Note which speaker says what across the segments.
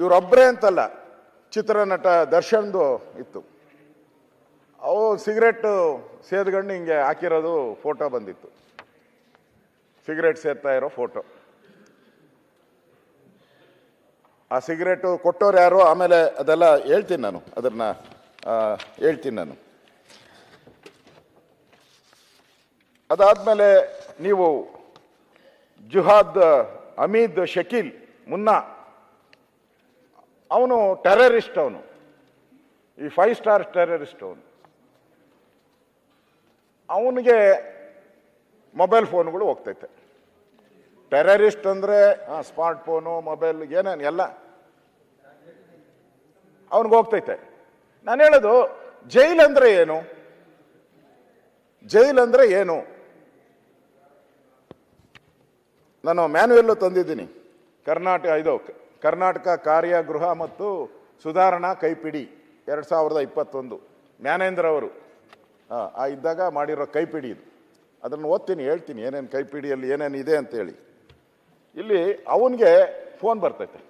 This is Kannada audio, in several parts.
Speaker 1: ಇವರೊಬ್ಬರೇ ಅಂತಲ್ಲ ಚಿತ್ರನಟ ದರ್ಶನ್ದು ಇತ್ತು. ಅವು ಸಿಗರೆಟ್ ಸೇದ್ಕೊಂಡು ಹಿಂಗೆ ಹಾಕಿರೋದು ಫೋಟೋ ಬಂದಿತ್ತು. ಸಿಗರೆಟ್ ಸೇರ್ತಾ ಇರೋ ಫೋಟೋ. ಆ ಸಿಗರೇಟು ಕೊಟ್ಟೋರು ಯಾರು? ಆಮೇಲೆ ಅದೆಲ್ಲ ಹೇಳ್ತೀನಿ ನಾನು, ಅದನ್ನ ಹೇಳ್ತೀನಿ ನಾನು. ಅದಾದಮೇಲೆ ನೀವು ಜುಹಾದ್ ಅಮೀದ್ ಶಕೀಲ್ ಮುನ್ನಾ ಅವನು ಟೆರರಿಸ್ಟ್ ಅವನು. ಈ ಫೈವ್ ಸ್ಟಾರ್ ಟೆರರಿಸ್ಟ್ ಅವನು. ಅವನಿಗೆ ಮೊಬೈಲ್ ಫೋನ್ಗಳು ಹೋಗ್ತೈತೆ. ಟೆರರಿಸ್ಟ್ ಅಂದರೆ ಸ್ಮಾರ್ಟ್ ಫೋನು, ಮೊಬೈಲ್, ಏನೇನು, ಎಲ್ಲ. ಅವನಿಗೆ ಹೋಗ್ತೈತೆ. ನಾನು ಹೇಳೋದು, ಜೈಲ್ ಅಂದರೆ ಏನು? ಜೈಲ್ ಅಂದರೆ ಏನು? ನಾನು ಮ್ಯಾನ್ಯಲ್ಲು ತಂದಿದ್ದೀನಿ. ಕರ್ನಾಟಕ, ಇದು ಕರ್ನಾಟಕ ಕಾರ್ಯಗೃಹ ಮತ್ತು ಸುಧಾರಣಾ ಕೈಪಿಡಿ ಎರಡು ಸಾವಿರದ ಇಪ್ಪತ್ತೊಂದು. ಜ್ಞಾನೇಂದ್ರ ಅವರು ಆ, ಇದ್ದಾಗ ಮಾಡಿರೋ ಕೈಪಿಡಿ ಇದು. ಅದನ್ನು ಓದ್ತೀನಿ ಹೇಳ್ತೀನಿ ಏನೇನು ಕೈಪಿಡಿಯಲ್ಲಿ ಏನೇನು ಇದೆ ಅಂತೇಳಿ. ಇಲ್ಲಿ ಅವನಿಗೆ ಫೋನ್ ಬರ್ತೈತೆ.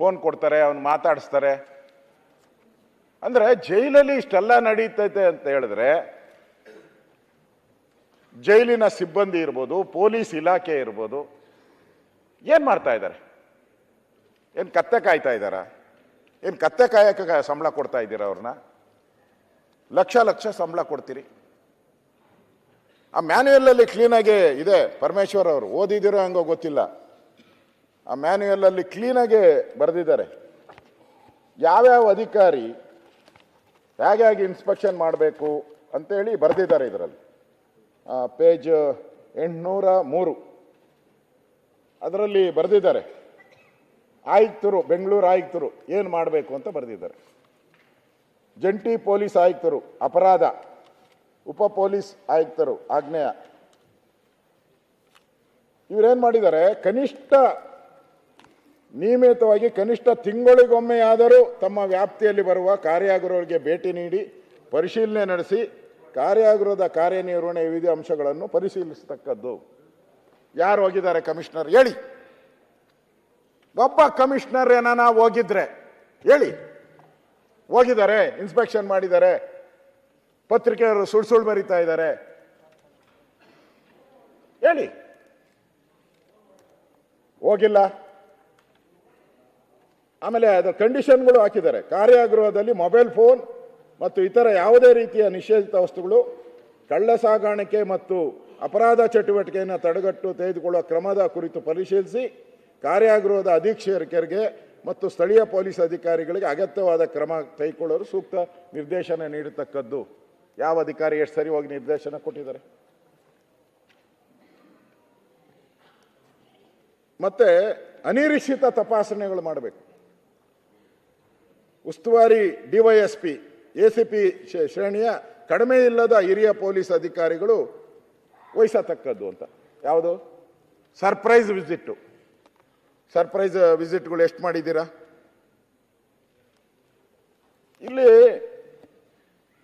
Speaker 1: ಫೋನ್ ಕೊಡ್ತಾರೆ ಅವನು ಮಾತಾಡಿಸ್ತಾರೆ. ಅಂದರೆ ಜೈಲಲ್ಲಿ ಇಷ್ಟೆಲ್ಲ ನಡೀತೈತೆ ಅಂತ ಹೇಳಿದ್ರೆ ಜೈಲಿನ ಸಿಬ್ಬಂದಿ ಇರ್ಬೋದು ಪೊಲೀಸ್ ಇಲಾಖೆ ಇರ್ಬೋದು ಏನು ಮಾಡ್ತಾ ಇದ್ದಾರೆ ಏನ್ ಕತ್ತೆ ಕಾಯ್ತಾ ಇದ್ದಾರ? ಏನು ಕತ್ತೆ ಕಾಯಕ್ಕೆ ಸಂಬಳ ಕೊಡ್ತಾ ಇದ್ದೀರಾ ಅವ್ರನ್ನ? ಲಕ್ಷ ಲಕ್ಷ ಸಂಬಳ ಕೊಡ್ತೀರಿ. ಆ ಮ್ಯಾನ್ಯುಯಲಲ್ಲಿ ಕ್ಲೀನಾಗಿ ಇದೆ, ಪರಮೇಶ್ವರ್ ಅವರು. ಓದಿದಿರೋ ಹಂಗೋ ಗೊತ್ತಿಲ್ಲ. ಆ ಮ್ಯಾನ್ಯುಯಲಲ್ಲಿ ಕ್ಲೀನಾಗಿ ಬರೆದಿದ್ದಾರೆ. ಯಾವ್ಯಾವ ಅಧಿಕಾರಿ ಹೇಗೆ ಹೇಗೆ ಇನ್ಸ್ಪೆಕ್ಷನ್ ಮಾಡಬೇಕು ಅಂತೇಳಿ ಬರೆದಿದ್ದಾರೆ ಇದರಲ್ಲಿ. ಪೇಜ್ ಎಂಟುನೂರ ಮೂರು. ಅದರಲ್ಲಿ ಬರೆದಿದ್ದಾರೆ. ಆಯುಕ್ತರು, ಬೆಂಗಳೂರು ಆಯುಕ್ತರು ಏನು ಮಾಡಬೇಕು ಅಂತ ಬರೆದಿದ್ದಾರೆ. ಜಂಟಿ ಪೊಲೀಸ್ ಆಯುಕ್ತರು, ಅಪರಾಧ, ಉಪ ಪೊಲೀಸ್ ಆಯುಕ್ತರು, ಆಗ್ನೇಯ. ಇವರೇನು ಮಾಡಿದ್ದಾರೆ? ಕನಿಷ್ಠ ನಿಯಮಿತವಾಗಿ ಕನಿಷ್ಠ ತಿಂಗಳಿಗೊಮ್ಮೆಯಾದರೂ ತಮ್ಮ ವ್ಯಾಪ್ತಿಯಲ್ಲಿ ಬರುವ ಕಾರ್ಯಾಗೃಹಗಳಿಗೆ ಭೇಟಿ ನೀಡಿ ಪರಿಶೀಲನೆ ನಡೆಸಿ ಕಾರ್ಯಾಗೃಹದ ಕಾರ್ಯನಿರ್ವಹಣೆ ವಿವಿಧ ಅಂಶಗಳನ್ನು ಪರಿಶೀಲಿಸತಕ್ಕದ್ದು. ಯಾರು ಹೋಗಿದ್ದಾರೆ ಕಮಿಷನರ್ ಹೇಳಿ. ಒಬ್ಬ ಕಮಿಷನರ್ ಏನಾನ ಹೋಗಿದ್ರೆ, ಹೇಳಿ. ಹೋಗಿದ್ದಾರೆ ಇನ್ಸ್ಪೆಕ್ಷನ್ ಮಾಡಿದ್ದಾರೆ, ಪತ್ರಿಕೆಯವರು ಸುಳ್ ಸುಳ್ಳು ಬರಿತಾ ಇದ್ದಾರೆ. ಹೇಳಿ. ಹೋಗಿಲ್ಲ. ಆಮೇಲೆ ಅದರ ಕಂಡೀಷನ್ಗಳು ಹಾಕಿದ್ದಾರೆ. ಕಾರ್ಯಾಗೃಹದಲ್ಲಿ ಮೊಬೈಲ್ ಫೋನ್ ಮತ್ತು ಇತರ ಯಾವುದೇ ರೀತಿಯ ನಿಷೇಧಿತ ವಸ್ತುಗಳು, ಕಳ್ಳ ಸಾಗಾಣಿಕೆ ಮತ್ತು ಅಪರಾಧ ಚಟುವಟಿಕೆಯನ್ನು ತಡೆಗಟ್ಟು, ತೆಗೆದುಕೊಳ್ಳುವ ಕ್ರಮದ ಕುರಿತು ಪರಿಶೀಲಿಸಿ. ಕಾರ್ಯಾಗೃಹದ ಅಧೀಕ್ಷಕರಿಗೆ ಮತ್ತು ಸ್ಥಳೀಯ ಪೊಲೀಸ್ ಅಧಿಕಾರಿಗಳಿಗೆ ಅಗತ್ಯವಾದ ಕ್ರಮ ಕೈಗೊಳ್ಳಲು ಸೂಕ್ತ ನಿರ್ದೇಶನ ನೀಡತಕ್ಕದ್ದು. ಯಾವ ಅಧಿಕಾರಿ ಎಷ್ಟು ಸರಿ ಹೋಗಿ ನಿರ್ದೇಶನ ಕೊಟ್ಟಿದ್ದಾರೆ? ಮತ್ತೆ ಅನಿರೀಕ್ಷಿತ ತಪಾಸಣೆಗಳು ಮಾಡಬೇಕು. ಉಸ್ತುವಾರಿ ಡಿವೈಎಸ್ಪಿ ಎಸಿಪಿ ಶ್ರೇಣಿಯ ಕಡಿಮೆ ಇಲ್ಲದ ಹಿರಿಯ ಪೊಲೀಸ್ ಅಧಿಕಾರಿಗಳು ವಹಿಸತಕ್ಕದ್ದು ಅಂತ. ಯಾವುದು? Surprise visit. ಸರ್ಪ್ರೈಸ್ ವಿಸಿಟ್ಗಳು ಎಷ್ಟು ಮಾಡಿದ್ದೀರಾ? ಇಲ್ಲಿ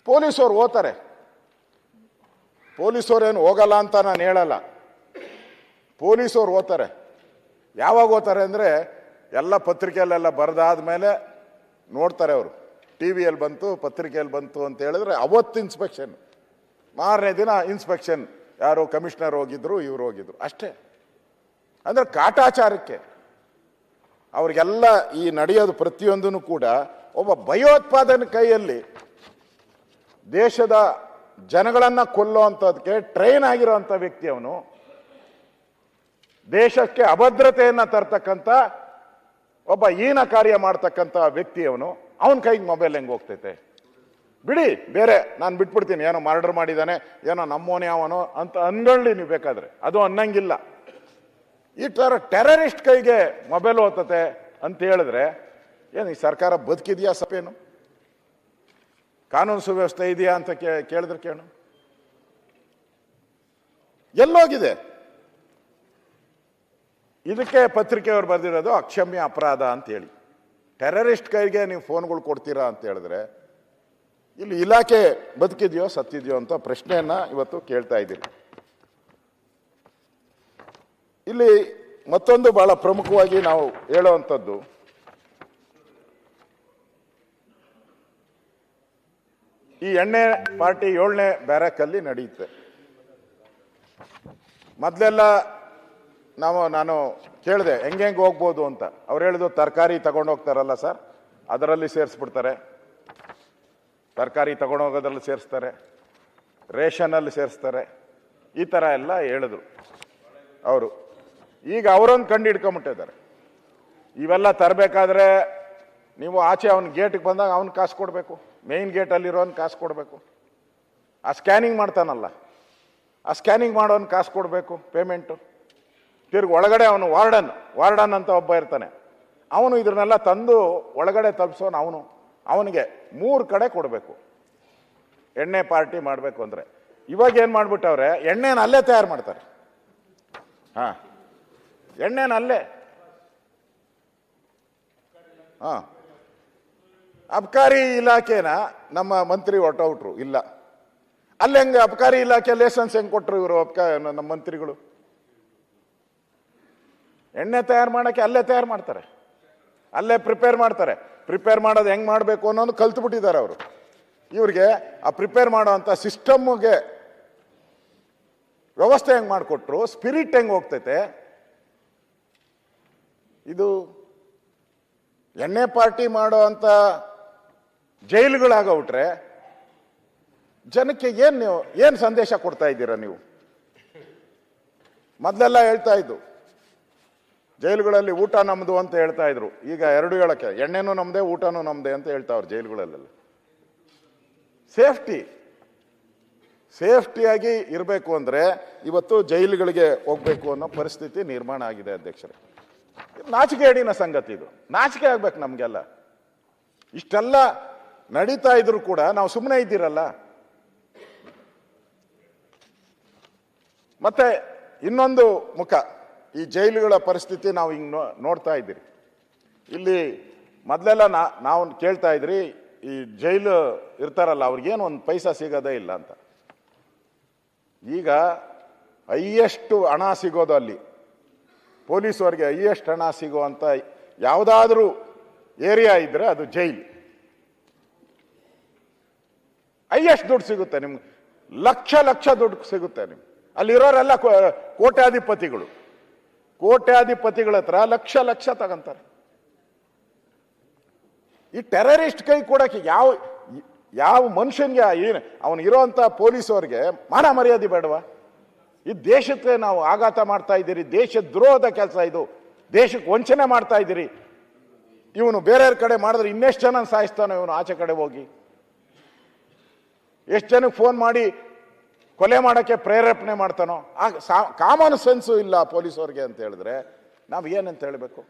Speaker 1: ಪೊಲೀಸವ್ರು ಓದ್ತಾರೆ. ಪೊಲೀಸವ್ರೇನು ಹೋಗಲ್ಲ ಅಂತ ನಾನು ಹೇಳಲ್ಲ. ಪೊಲೀಸವ್ರು ಓದ್ತಾರೆ. ಯಾವಾಗ ಓದ್ತಾರೆ ಅಂದರೆ ಎಲ್ಲ ಪತ್ರಿಕೆಯಲ್ಲೆಲ್ಲ ಬರೆದಾದ್ಮೇಲೆ ನೋಡ್ತಾರೆ ಅವರು. ಟಿ ವಿಯಲ್ಲಿ ಬಂತು, ಪತ್ರಿಕೆಯಲ್ಲಿ ಬಂತು ಅಂತ ಹೇಳಿದ್ರೆ ಅವತ್ತು ಇನ್ಸ್ಪೆಕ್ಷನ್ ಮಾರನೇ ದಿನ ಇನ್ಸ್ಪೆಕ್ಷನ್ ಯಾರು ಕಮಿಷನರ್ ಹೋಗಿದ್ರು, ಇವ್ರು ಹೋಗಿದ್ರು. ಅಷ್ಟೇ. ಅಂದರೆ ಕಾಟಾಚಾರಕ್ಕೆ. ಅವ್ರಿಗೆಲ್ಲ ಈ ನಡೆಯೋದು ಪ್ರತಿಯೊಂದೂ ಕೂಡ ಒಬ್ಬ ಭಯೋತ್ಪಾದನ ಕೈಯಲ್ಲಿ ದೇಶದ ಜನಗಳನ್ನ ಕೊಲ್ಲುವಂಥದ್ದಕ್ಕೆ ಟ್ರೈನ್ ಆಗಿರುವಂಥ ವ್ಯಕ್ತಿ ಅವನು ದೇಶಕ್ಕೆ ಅಭದ್ರತೆಯನ್ನು ತರ್ತಕ್ಕಂಥ ಒಬ್ಬ ಹೀನ ಕಾರ್ಯ ಮಾಡ್ತಕ್ಕಂಥ ವ್ಯಕ್ತಿ ಅವನು ಅವನ ಕೈಗೆ ಮೊಬೈಲ್ ಹೆಂಗೆ ಹೋಗ್ತೈತೆ? ಬಿಡಿ, ಬೇರೆ ನಾನು ಬಿಟ್ಬಿಡ್ತೀನಿ, ಏನೋ ಮರ್ಡರ್ ಮಾಡಿದ್ದಾನೆ ಏನೋ ನಮ್ಮೋನೇ ಅವನು ಅಂತ ಅನ್ಕೊಳ್ಳಿ ನೀವು ಬೇಕಾದ್ರೆ. ಅದು ಅನ್ನಂಗಿಲ್ಲ. ಈ ಥರ ಟೆರರಿಸ್ಟ್ ಕೈಗೆ ಮೊಬೈಲ್ ಓದ್ತತೆ ಅಂತ ಹೇಳಿದ್ರೆ, ಏನು ಈ ಸರ್ಕಾರ ಬದುಕಿದೆಯಾ ಸಪೇನು? ಕಾನೂನು ಸುವ್ಯವಸ್ಥೆ ಇದೆಯಾ ಅಂತ ಕೇಳಿದ್ರೆ ಕೇಳು. ಎಲ್ಲೋಗಿದೆ. ಇದಕ್ಕೆ ಪತ್ರಿಕೆಯವರು ಬರೆದಿರೋದು ಅಕ್ಷಮ್ಯ ಅಪರಾಧ ಅಂತ ಹೇಳಿ. ಟೆರರಿಸ್ಟ್ ಕೈಗೆ ನೀವು ಫೋನ್ಗಳು ಕೊಡ್ತೀರಾ ಅಂತ ಹೇಳಿದ್ರೆ, ಇಲ್ಲಿ ಇಲಾಖೆ ಬದುಕಿದೆಯೋ ಸತ್ತಿದೆಯೋ ಅಂತ ಪ್ರಶ್ನೆಯನ್ನು ಇವತ್ತು ಕೇಳ್ತಾ ಇದ್ದೀರಿ ಇಲ್ಲಿ ಮತ್ತೊಂದು ಬಹಳ ಪ್ರಮುಖವಾಗಿ ನಾವು ಹೇಳುವಂಥದ್ದು. ಈ ಎಣ್ಣೆ ಪಾರ್ಟಿ ಏಳನೇ ಬ್ಯಾರಕಲ್ಲಿ ನಡೆಯುತ್ತೆ. ಮೊದಲೆಲ್ಲ ನಾವು, ನಾನು ಕೇಳಿದೆ ಹೆಂಗೆ ಹೆಂಗೆ ಹೋಗ್ಬೋದು ಅಂತ? ಅವ್ರು ಹೇಳಿದ್ರು, ತರಕಾರಿ ತಗೊಂಡು ಹೋಗ್ತಾರಲ್ಲ ಸರ್, ಅದರಲ್ಲಿ ಸೇರಿಸ್ಬಿಡ್ತಾರೆ. ತರಕಾರಿ ತಗೊಂಡು ಹೋಗೋದ್ರಲ್ಲಿ ಸೇರಿಸ್ತಾರೆ ರೇಷನಲ್ಲಿ ಸೇರಿಸ್ತಾರೆ. ಈ ಥರ ಎಲ್ಲ ಹೇಳಿದ್ರು. ಅವರು. ಈಗ ಅವರೊಂದು ಕಂಡು ಹಿಡ್ಕೊಂಬಿಟ್ಟಿದ್ದಾರೆ. ಇವೆಲ್ಲ ತರಬೇಕಾದ್ರೆ ನೀವು ಆಚೆ ಅವ್ನ ಗೇಟಿಗೆ ಬಂದಾಗ ಅವ್ನ ಕಾಸು ಕೊಡಬೇಕು ಮೇಯ್ನ್ ಗೇಟಲ್ಲಿರೋನ್ ಕಾಸು ಕೊಡಬೇಕು. ಆ ಸ್ಕ್ಯಾನಿಂಗ್ ಮಾಡ್ತಾನಲ್ಲ, ಆ ಸ್ಕ್ಯಾನಿಂಗ್ ಮಾಡೋನ್ ಕಾಸು ಕೊಡಬೇಕು ಪೇಮೆಂಟು ತಿರ್ಗಿ ಒಳಗಡೆ ಅವನು ವಾರ್ಡನ್ ವಾರ್ಡನ್ ಅಂತ ಒಬ್ಬ ಇರ್ತಾನೆ. ಅವನು ಇದನ್ನೆಲ್ಲ ತಂದು ಒಳಗಡೆ ತಲುಪಿಸೋನು ಅವನು. ಅವನಿಗೆ ಮೂರು ಕಡೆ ಕೊಡಬೇಕು. ಎಣ್ಣೆ ಪಾರ್ಟಿ ಮಾಡಬೇಕು ಅಂದರೆ. ಇವಾಗ ಏನು ಮಾಡಿಬಿಟ್ಟವ್ರೆ, ಎಣ್ಣೆನ ಅಲ್ಲೇ ತಯಾರು ಮಾಡ್ತಾರೆ. ಹಾಂ. ಎಣ್ಣೆನ ಅಲ್ಲೇ. ಹಾಂ. ಅಬ್ಕಾರಿ ಇಲಾಖೆನ ನಮ್ಮ ಮಂತ್ರಿ ಹೊರಟೌಟ್ರು, ಇಲ್ಲ. ಅಲ್ಲಿ ಹೆಂಗೆ ಅಬ್ಕಾರಿ ಇಲಾಖೆ ಲೈಸೆನ್ಸ್ ಹೆಂಗೆ ಕೊಟ್ಟರು ಇವರು ಅಬ್ಕಾ ನಮ್ಮ ಮಂತ್ರಿಗಳು? ಎಣ್ಣೆ ತಯಾರು ಮಾಡೋಕ್ಕೆ ಅಲ್ಲೇ ತಯಾರು ಮಾಡ್ತಾರೆ. ಅಲ್ಲೇ ಪ್ರಿಪೇರ್ ಮಾಡ್ತಾರೆ. ಪ್ರಿಪೇರ್ ಮಾಡೋದು ಹೆಂಗೆ ಮಾಡಬೇಕು ಅನ್ನೋದು ಕಲ್ತು ಬಿಟ್ಟಿದ್ದಾರೆ ಅವರು. ಇವ್ರಿಗೆ ಆ ಪ್ರಿಪೇರ್ ಮಾಡೋವಂಥ ಸಿಸ್ಟಮ್ಗೆ ವ್ಯವಸ್ಥೆ ಹೆಂಗೆ ಮಾಡಿಕೊಟ್ರು ಸ್ಪಿರಿಟ್ ಹೆಂಗೆ ಹೋಗ್ತೈತೆ ಇದು ಎಣ್ಣೆ ಪಾರ್ಟಿ ಮಾಡೋ ಜೈಲುಗಳಾಗೋಬಿಟ್ರೆ ಜನಕ್ಕೆ ಏನು ನೀವು, ಏನು ಸಂದೇಶ ಕೊಡ್ತಾ ಇದ್ದೀರಾ ನೀವು? ಮೊದಲೆಲ್ಲ ಹೇಳ್ತಾ ಇದ್ದು, ಜೈಲುಗಳಲ್ಲಿ ಊಟ ನಮ್ದು ಅಂತ ಹೇಳ್ತಾ ಇದ್ರು. ಈಗ ಎರಡು ಹೇಳಕ್ಕೆ, ಎಣ್ಣೆನೂ ನಮ್ದೇ, ಊಟನೂ ನಮ್ದೇ ಅಂತ ಹೇಳ್ತಾವ್ರು ಜೈಲುಗಳಲ್ಲೆಲ್ಲ. ಸೇಫ್ಟಿ, ಸೇಫ್ಟಿಯಾಗಿ ಇರಬೇಕು ಅಂದರೆ ಇವತ್ತು ಜೈಲುಗಳಿಗೆ ಹೋಗಬೇಕು ಅನ್ನೋ ಪರಿಸ್ಥಿತಿ ನಿರ್ಮಾಣ ಆಗಿದೆ ಅಧ್ಯಕ್ಷರೇ. ನಾಚಿಕೆಗೇಡಿನ ಸಂಗತಿ ಇದು. ನಾಚಿಕೆ ಆಗ್ಬೇಕು ನಮಗೆಲ್ಲ. ಇಷ್ಟೆಲ್ಲ ನಡೀತಾ ಇದ್ರು ಕೂಡ ನಾವು ಸುಮ್ಮನೆ ಇದ್ದೀರಲ್ಲ. ಮತ್ತೆ ಇನ್ನೊಂದು ಮುಖ. ಈ ಜೈಲುಗಳ ಪರಿಸ್ಥಿತಿ ನಾವು ಹಿಂಗೆ ನೋಡ್ತಾ ಇದ್ದೀರಿ. ಇಲ್ಲಿ ಮೊದಲೆಲ್ಲ ನಾ ನಾವು ಕೇಳ್ತಾ ಇದ್ರಿ, ಈ ಜೈಲು ಇರ್ತಾರಲ್ಲ ಅವ್ರಿಗೇನು ಒಂದು ಪೈಸಾ ಸಿಗೋದೇ ಇಲ್ಲ ಅಂತ. ಈಗ ಹೈಯೆಸ್ಟ್ ಹಣ ಸಿಗೋದು ಅಲ್ಲಿ. ಪೊಲೀಸವ್ರಿಗೆ ಹೈಯೆಸ್ಟ್ ಹಣ ಸಿಗುವಂಥ ಯಾವುದಾದ್ರೂ ಏರಿಯಾ ಇದ್ರೆ ಅದು ಜೈಲು. ಹೈಯೆಸ್ಟ್ ದುಡ್ಡು ಸಿಗುತ್ತೆ ನಿಮ್ಗೆ. ಲಕ್ಷ ಲಕ್ಷ ದುಡ್ಡು ಸಿಗುತ್ತೆ ನಿಮ್ಗೆ. ಅಲ್ಲಿರೋರೆಲ್ಲ ಕೋಟ್ಯಾಧಿಪತಿಗಳು ಕೋಟ್ಯಾಧಿಪತಿಗಳ. ಹತ್ರ ಲಕ್ಷ ಲಕ್ಷ ತಗೊಂತಾರೆ. ಈ ಟೆರರಿಸ್ಟ್ ಕೈ ಕೊಡಕ್ಕೆ ಯಾವ ಯಾವ ಮನುಷ್ಯನಿಗೆ ಏನು ಅವನು ಇರೋಂಥ ಪೊಲೀಸವ್ರಿಗೆ ಮಾನ ಮರ್ಯಾದೆ ಬೇಡವಾ? ಈ ದೇಶಕ್ಕೆ ನಾವು ಆಘಾತ ಮಾಡ್ತಾ ಇದ್ದೀರಿ, ದೇಶ ದ್ರೋಹದ ಕೆಲಸ ಇದು, ದೇಶಕ್ಕೆ ವಂಚನೆ ಮಾಡ್ತಾ ಇದ್ದೀರಿ. ಇವನು ಬೇರೆಯವ್ರ ಕಡೆ ಮಾಡಿದ್ರೆ ಇನ್ನೆಷ್ಟು ಜನ ಸಾಯಿಸ್ತಾನೆ ಇವನು ಆಚೆ ಕಡೆ ಹೋಗಿ. ಎಷ್ಟು ಜನಕ್ಕೆ ಫೋನ್ ಮಾಡಿ ಕೊಲೆ ಮಾಡೋಕ್ಕೆ ಪ್ರೇರೇಪಣೆ ಮಾಡ್ತಾನೋ, ಆ ಕಾಮನ್ ಸೆನ್ಸು ಇಲ್ಲ ಪೊಲೀಸವ್ರಿಗೆ ಅಂತ ಹೇಳಿದ್ರೆ, ನಾವು ಏನಂತ ಹೇಳಬೇಕು?